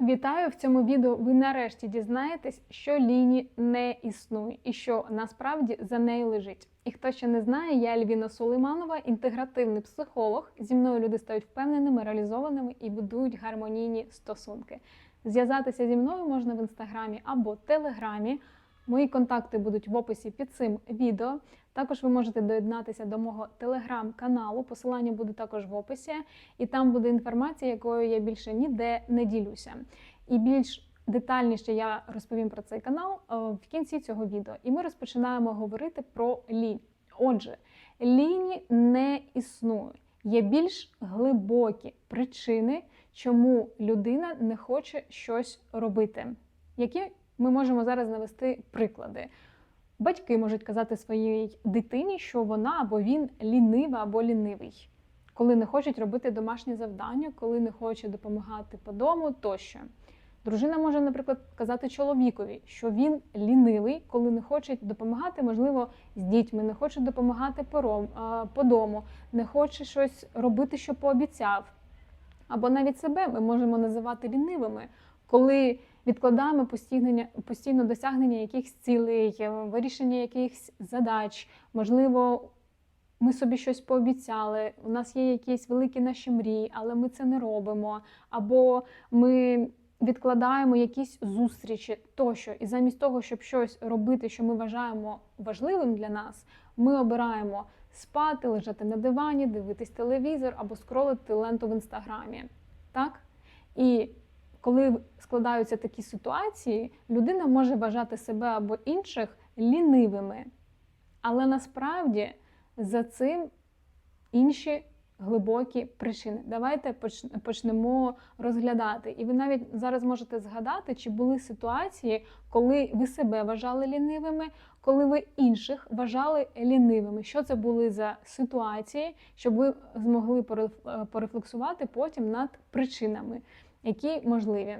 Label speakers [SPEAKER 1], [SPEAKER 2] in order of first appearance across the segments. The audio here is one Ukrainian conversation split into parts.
[SPEAKER 1] Вітаю в цьому відео. Ви нарешті дізнаєтесь, що Ліні не існує і що насправді за нею лежить. І хто ще не знає, я Альвіна Сулейманова, інтегративний психолог. Зі мною люди стають впевненими, реалізованими і будують гармонійні стосунки. Зв'язатися зі мною можна в інстаграмі або телеграмі. Мої контакти будуть в описі під цим відео. Також ви можете доєднатися до мого телеграм-каналу. Посилання буде також в описі, і там буде інформація, якою я більше ніде не ділюся. І більш детальніше я розповім про цей канал е, в кінці цього відео. І ми розпочинаємо говорити про лінь. Отже, ліні не існує. Є більш глибокі причини, чому людина не хоче щось робити. Які ми можемо зараз навести приклади. Батьки можуть казати своїй дитині, що вона або він лінива або лінивий, коли не хочуть робити домашні завдання, коли не хоче допомагати по дому тощо. Дружина може, наприклад, казати чоловікові, що він лінивий, коли не хоче допомагати, можливо, з дітьми, не хоче допомагати по, дому, не хоче щось робити, що пообіцяв. Або навіть себе ми можемо називати лінивими, коли відкладаємо постійно, постійно досягнення якихось цілей, е, вирішення якихось задач. Можливо, ми собі щось пообіцяли, у нас є якісь великі наші мрії, але ми це не робимо. Або ми відкладаємо якісь зустрічі тощо. І замість того, щоб щось робити, що ми вважаємо важливим для нас, ми обираємо спати, лежати на дивані, дивитись телевізор або скролити ленту в інстаграмі. Так? І коли складаються такі ситуації, людина може вважати себе або інших лінивими. Але насправді за цим інші глибокі причини. Давайте почнемо розглядати. І ви навіть зараз можете згадати, чи були ситуації, коли ви себе вважали лінивими, коли ви інших вважали лінивими. Що це були за ситуації, щоб ви змогли порефлексувати потім над причинами які можливі.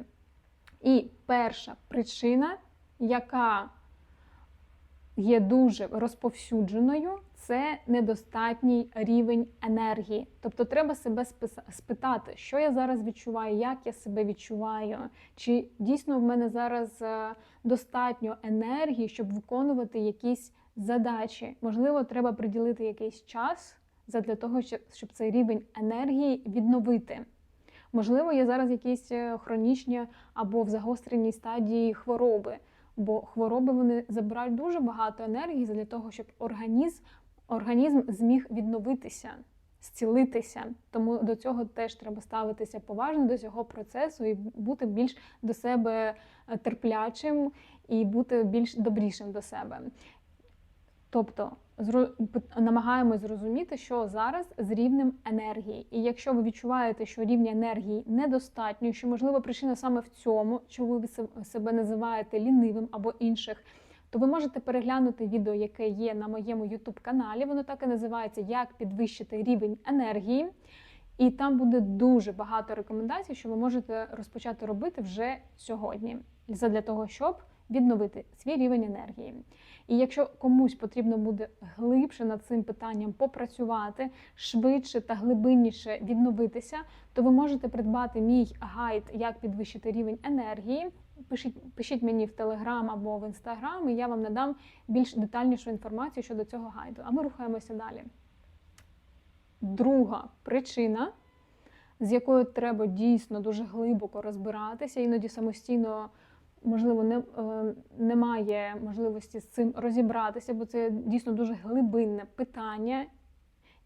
[SPEAKER 1] І перша причина, яка є дуже розповсюдженою, це недостатній рівень енергії. Тобто треба себе спитати, що я зараз відчуваю, як я себе відчуваю, чи дійсно в мене зараз е, достатньо енергії, щоб виконувати якісь задачі. Можливо, треба приділити якийсь час для того, щоб цей рівень енергії відновити. Можливо, є зараз якісь е, хронічні або в загостреній стадії хвороби, бо хвороби вони забирають дуже багато енергії для того, щоб організм, організм зміг відновитися, зцілитися. Тому до цього теж треба ставитися поважно до цього процесу і бути більш до себе е, терплячим і бути більш добрішим до себе. Тобто намагаємось зрозуміти, що зараз з рівнем енергії. І якщо ви відчуваєте, що рівня енергії недостатньо, що можливо причина саме в цьому, що ви себе називаєте лінивим або інших, то ви можете переглянути відео, яке є на моєму youtube каналі. Воно так і називається Як підвищити рівень енергії. І там буде дуже багато рекомендацій, що ви можете розпочати робити вже сьогодні, для того, щоб відновити свій рівень енергії. І якщо комусь потрібно буде глибше над цим питанням попрацювати, швидше та глибинніше відновитися, то ви можете придбати мій гайд, як підвищити рівень енергії. Пишіть, пишіть мені в Телеграм або в Інстаграм, і я вам надам більш детальнішу інформацію щодо цього гайду. А ми рухаємося далі. Друга причина, з якою треба дійсно дуже глибоко розбиратися, іноді самостійно можливо, не, е, немає можливості з цим розібратися, бо це дійсно дуже глибинне питання,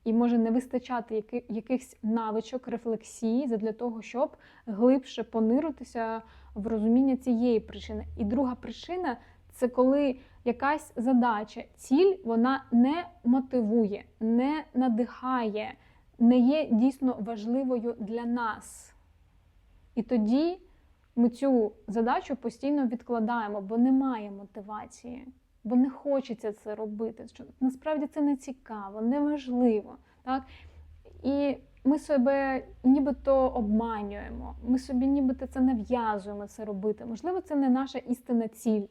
[SPEAKER 1] і може не вистачати які, якихось навичок, рефлексії для того, щоб глибше пониритися в розуміння цієї причини. І друга причина це коли якась задача, ціль вона не мотивує, не надихає, не є дійсно важливою для нас. І тоді ми цю задачу постійно відкладаємо, бо немає мотивації, бо не хочеться це робити. Що насправді це не цікаво, неважливо. Так? І ми себе нібито обманюємо, ми собі нібито це нав'язуємо це робити. Можливо, це не наша істинна ціль.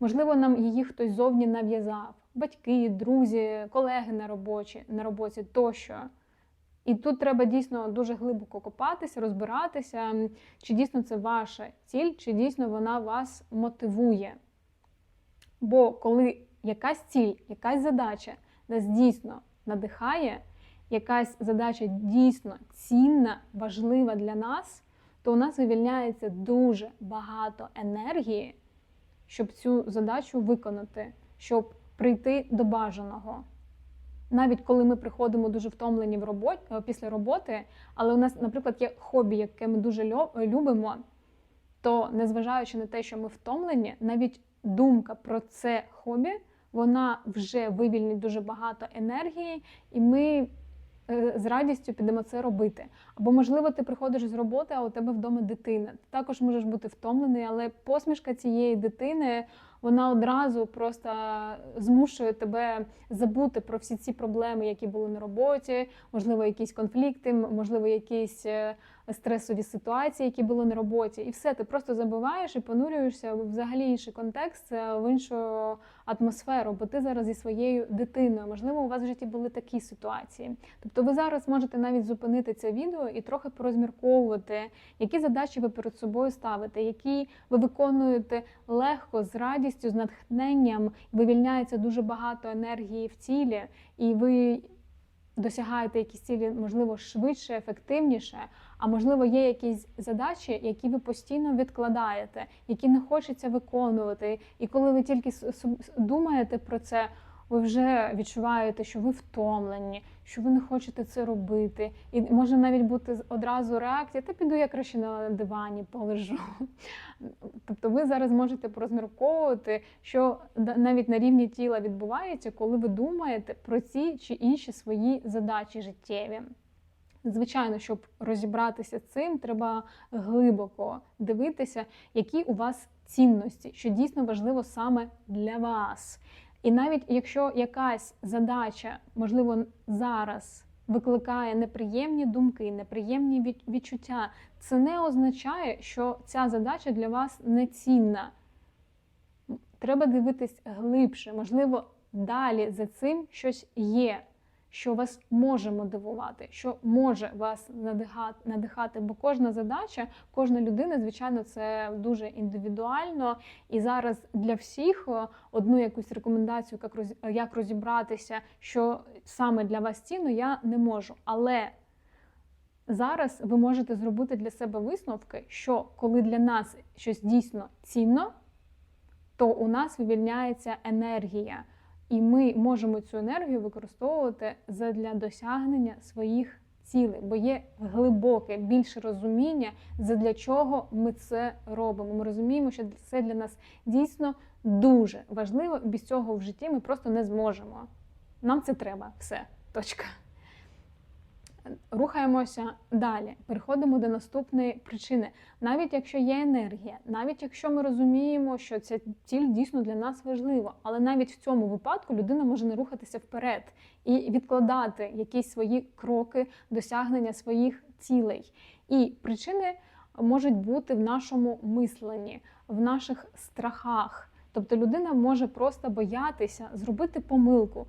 [SPEAKER 1] Можливо, нам її хтось зовні нав'язав. Батьки, друзі, колеги на робочі, на роботі тощо. І тут треба дійсно дуже глибоко копатися, розбиратися, чи дійсно це ваша ціль, чи дійсно вона вас мотивує. Бо коли якась ціль, якась задача нас дійсно надихає, якась задача дійсно цінна, важлива для нас, то у нас вивільняється дуже багато енергії, щоб цю задачу виконати, щоб прийти до бажаного. Навіть коли ми приходимо дуже втомлені в роботі, після роботи, але у нас, наприклад, є хобі, яке ми дуже лю- любимо, то незважаючи на те, що ми втомлені, навіть думка про це хобі, вона вже вивільнить дуже багато енергії, і ми е, з радістю підемо це робити. Або, можливо, ти приходиш з роботи, а у тебе вдома дитина. Ти також можеш бути втомлений, але посмішка цієї дитини вона одразу просто змушує тебе забути про всі ці проблеми, які були на роботі, можливо, якісь конфлікти, можливо, якісь е, стресові ситуації, які були на роботі. І все, ти просто забуваєш і понурюєшся в взагалі інший контекст, е, в іншу атмосферу, бо ти зараз зі своєю дитиною. Можливо, у вас в житті були такі ситуації. Тобто ви зараз можете навіть зупинити це відео і трохи порозмірковувати, які задачі ви перед собою ставите, які ви виконуєте легко, з радістю, з натхненням, вивільняється дуже багато енергії в тілі, і ви досягаєте якісь цілі, можливо, швидше, ефективніше. А можливо, є якісь задачі, які ви постійно відкладаєте, які не хочеться виконувати. І коли ви тільки думаєте про це, ви вже відчуваєте, що ви втомлені, що ви не хочете це робити. І може навіть бути одразу реакція, та піду я краще на дивані полежу. Тобто ви зараз можете порозмірковувати, що навіть на рівні тіла відбувається, коли ви думаєте про ці чи інші свої задачі життєві. Звичайно, щоб розібратися цим, треба глибоко дивитися, які у вас цінності, що дійсно важливо саме для вас. І навіть якщо якась задача, можливо, зараз викликає неприємні думки, неприємні від- відчуття, це не означає, що ця задача для вас не цінна. Треба дивитись глибше, можливо, далі за цим щось є, що вас може мотивувати, що може вас надихати, надихати. Бо кожна задача, кожна людина, звичайно, це дуже індивідуально. І зараз для всіх е, одну якусь рекомендацію, як роз- як розібратися, що саме для вас цінно, я не можу. Але зараз ви можете зробити для себе висновки, що коли для нас щось дійсно цінно, то у нас вивільняється енергія, і ми можемо цю енергію використовувати для досягнення своїх цілей, бо є глибоке більше розуміння, для чого ми це робимо. Ми розуміємо, що це для нас дійсно дуже важливо. Без цього в житті ми просто не зможемо. Нам це треба. Все, точка. Рухаємося далі. Переходимо до наступної причини. Навіть якщо є енергія, навіть якщо ми розуміємо, що ця ціль дійсно для нас важлива, але навіть в цьому випадку людина може не рухатися вперед і відкладати якісь свої кроки досягнення своїх цілей. І причини можуть бути в нашому мисленні, в наших страхах. Тобто людина може просто боятися зробити помилку.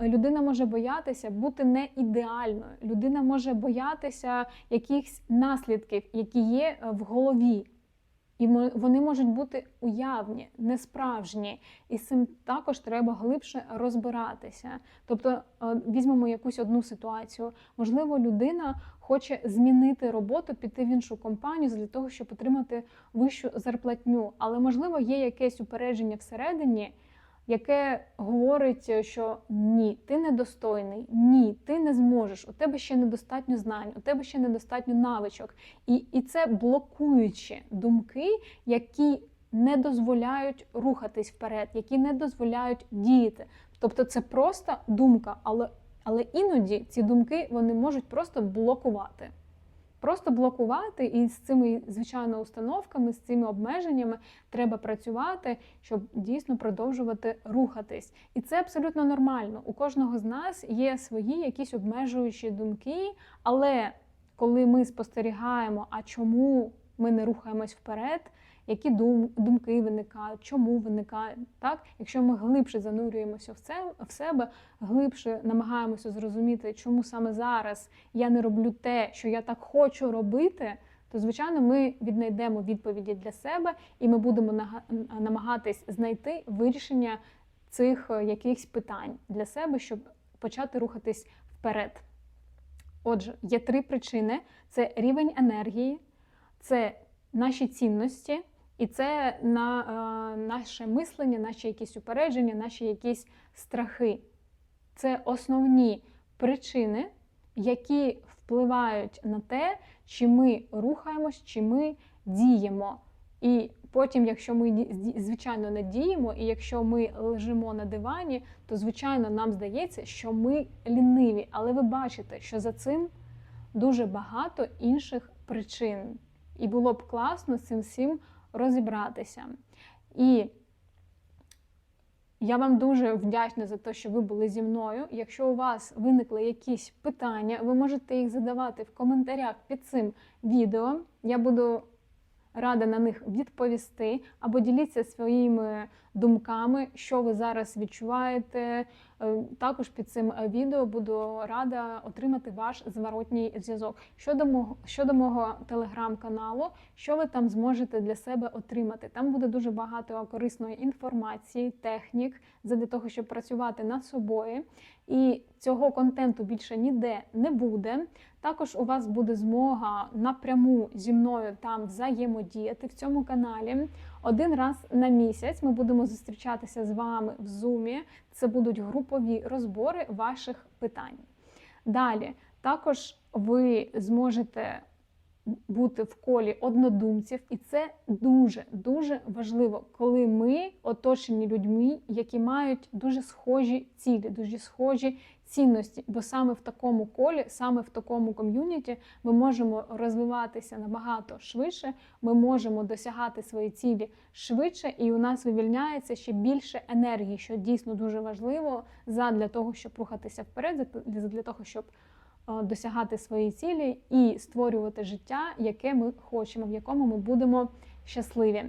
[SPEAKER 1] Людина може боятися бути не ідеальною. Людина може боятися якихось наслідків, які є е, в голові. І вони можуть бути уявні, несправжні. І з цим також треба глибше розбиратися. Тобто, е, візьмемо якусь одну ситуацію. Можливо, людина хоче змінити роботу, піти в іншу компанію для того, щоб отримати вищу зарплатню. Але можливо є якесь упередження всередині, яке говорить, що ні, ти недостойний, ні, ти не зможеш, у тебе ще недостатньо знань, у тебе ще недостатньо навичок. І, і це блокуючі думки, які не дозволяють рухатись вперед, які не дозволяють діяти. Тобто це просто думка, але, але іноді ці думки вони можуть просто блокувати. Просто блокувати і з цими, звичайно, установками, з цими обмеженнями треба працювати, щоб дійсно продовжувати рухатись. І це абсолютно нормально. У кожного з нас є свої якісь обмежуючі думки, але коли ми спостерігаємо, а чому ми не рухаємось вперед, які дум, думки виникають, чому виникають. Так? Якщо ми глибше занурюємося в це в себе, глибше намагаємося зрозуміти, чому саме зараз я не роблю те, що я так хочу робити, то звичайно ми віднайдемо відповіді для себе, і ми будемо намагатись знайти вирішення цих е, якихось питань для себе, щоб почати рухатись вперед. Отже, є три причини: це рівень енергії, це наші цінності, і це на е, наше мислення, наші якісь упередження, наші якісь страхи. Це основні причини, які впливають на те, чи ми рухаємось, чи ми діємо. І потім, якщо ми звичайно не діємо, і якщо ми лежимо на дивані, то звичайно нам здається, що ми ліниві. Але ви бачите, що за цим дуже багато інших причин. І було б класно з цим всім розібратися. І я вам дуже вдячна за те, що ви були зі мною. Якщо у вас виникли якісь питання, ви можете їх задавати в коментарях під цим відео. Я буду рада на них відповісти, або діліться своїми думками, що ви зараз відчуваєте. Е, Також під цим е, відео буду рада отримати ваш зворотній зв'язок. Щодо мого щодо мого телеграм-каналу, що ви там зможете для себе отримати? Там буде дуже багато корисної інформації, технік для того, щоб працювати над собою. І цього контенту більше ніде не буде. Також у вас буде змога напряму зі мною там взаємодіяти в цьому каналі. Один раз на місяць ми будемо зустрічатися з вами в Zoom. Це будуть групові розбори ваших питань. Далі, також ви зможете бути в колі однодумців, і це дуже дуже важливо, коли ми оточені людьми, які мають дуже схожі цілі, дуже схожі цінності. Бо саме в такому колі, саме в такому ком'юніті, ми можемо розвиватися набагато швидше, ми можемо досягати свої цілі швидше, і у нас вивільняється ще більше енергії, що дійсно дуже важливо задля того, щоб рухатися вперед, для того, щоб е, досягати свої цілі і створювати життя, яке ми хочемо, в якому ми будемо щасливі.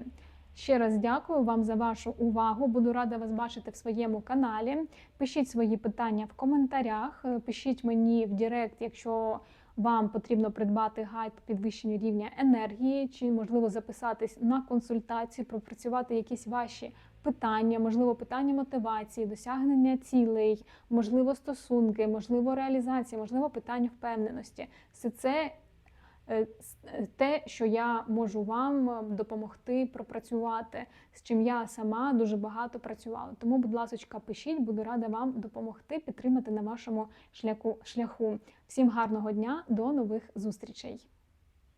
[SPEAKER 1] Ще раз дякую вам за вашу увагу. Буду рада вас бачити в своєму каналі. Пишіть свої питання в коментарях, пишіть мені в Директ, якщо вам потрібно придбати гайд по підвищенню рівня енергії, чи можливо записатись на консультацію, пропрацювати якісь ваші питання, можливо, питання мотивації, досягнення цілей, можливо, стосунки, можливо, реалізація, можливо, питання впевненості. Все це те, що я можу вам е, допомогти пропрацювати, з чим я сама дуже багато працювала. Тому, будь ласка, пишіть, буду рада вам допомогти, підтримати на вашому шляху. Всім гарного дня, до нових зустрічей!